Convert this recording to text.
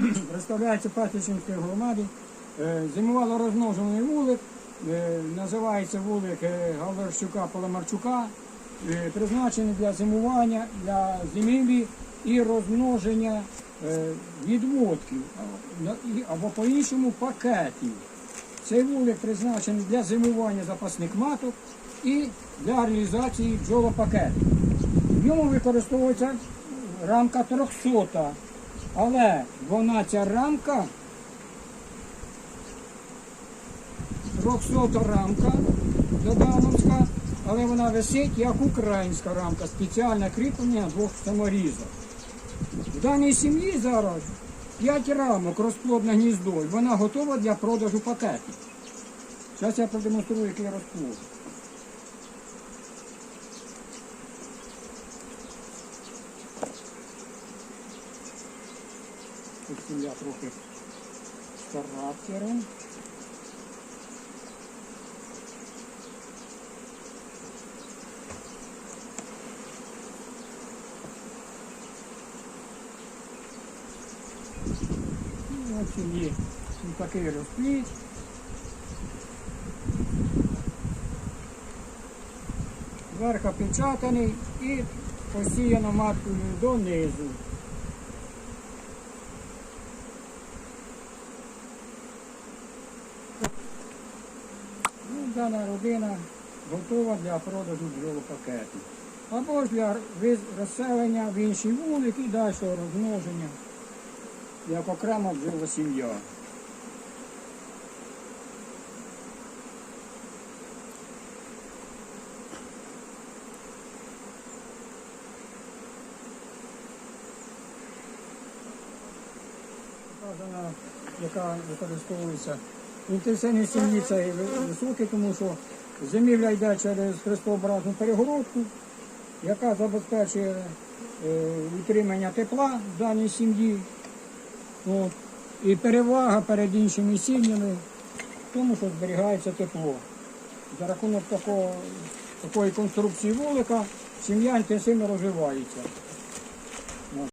представляється Пасічинської громади. Е, Зимувало розмножений вулик, е, називається вулик е, Галарщука Поломарчука, призначений для зимування, для зимівлі і розмноження відводків або по-іншому пакетів. Цей вулик призначений для зимування запасних маток і для реалізації бджолопакетів. В ньому використовується рамка 300, але вона ця рамка 300 рамка додановська, але вона висить як українська рамка, спеціальне кріплення двох саморізок. В даній сім'ї зараз 5 рамок розплодне гніздо, і вона готова для продажу пакетів. Зараз я продемонструю, який розплод. Тут сім'я трохи з характером. Ну, в сім'ї такий розплід. Верх опечатаний і посіяно маткою донизу. Дана родина готова для продажу бджолопакетів. Або ж для розселення в інший вулик і дальшого розмноження, як окрема бджола сім'я. Яка використовується. Інтенсивність сім'ї це високий, тому що зимівля йде через хрестообразну перегородку, яка забезпечує е, утримання тепла в даній сім'ї. І перевага перед іншими сім'ями в тому, що зберігається тепло. За рахунок такого, такої конструкції вулика сім'я інтенсивно розвивається.